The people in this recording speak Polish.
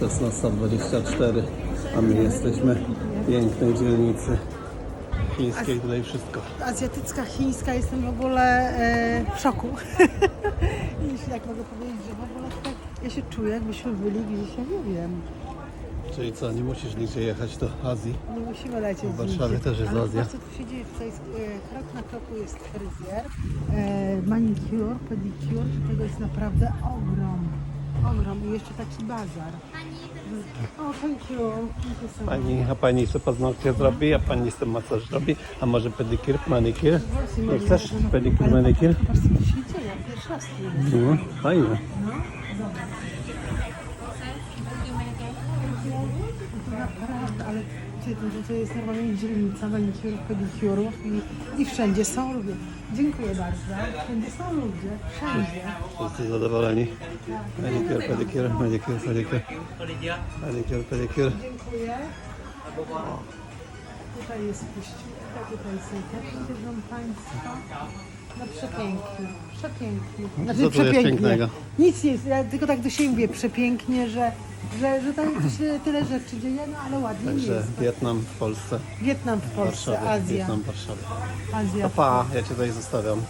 16.24, a my jesteśmy w pięknej dzielnicy chińskiej, tutaj wszystko. azjatycka, chińska, jestem w ogóle e, w szoku. Jeśli tak mogę powiedzieć, że w ogóle tak ja się czuję, jakbyśmy byli gdzieś, ja nie wiem. Czyli co, nie musisz nigdzie jechać do Azji? Nie musimy lecieć W Warszawie też jest Ale Azja. co tu się dzieje tutaj. Jest, e, krok na kroku jest fryzjer, e, manicure, pedicure. Tego jest naprawdę ogrom. Ogrom i jeszcze taki bazar. O, thank you. Thank you so much. Pani, a pani sobie paznokcie zrobi, a pani sobie masaż robi, a może pedikyr, manikyr? Nie chcesz manikyr? Patrz, co tu się dzieje. Ja Pierwszy raz tu jestem. No, fajnie. To naprawdę, ale gdzie to, to jest normalnie dzielnica manicurów, pedikurów i, i wszędzie są ludzie. Dziękuję bardzo. Wszędzie są ludzie. Wszędzie. Wszyscy zadowoleni. Manikyr, pedikyr, manikyr, pedikyr. Manikyr, pedikyr. Dziękuję. Tutaj jest puściutka, tutaj są też wiedzą Państwo. No przepięknie, przepięknie. Znaczy co tu jest pięknego? Nic nie jest, ja tylko tak do siebie przepięknie, że, że, że tam się tyle rzeczy dzieje, no ale ładnie Także jest. Wietnam w Polsce, Wietnam w Polsce, Warszawie, Azja. Wietnam w Warszawie. Azja. To pa, ja Cię tutaj zostawiam.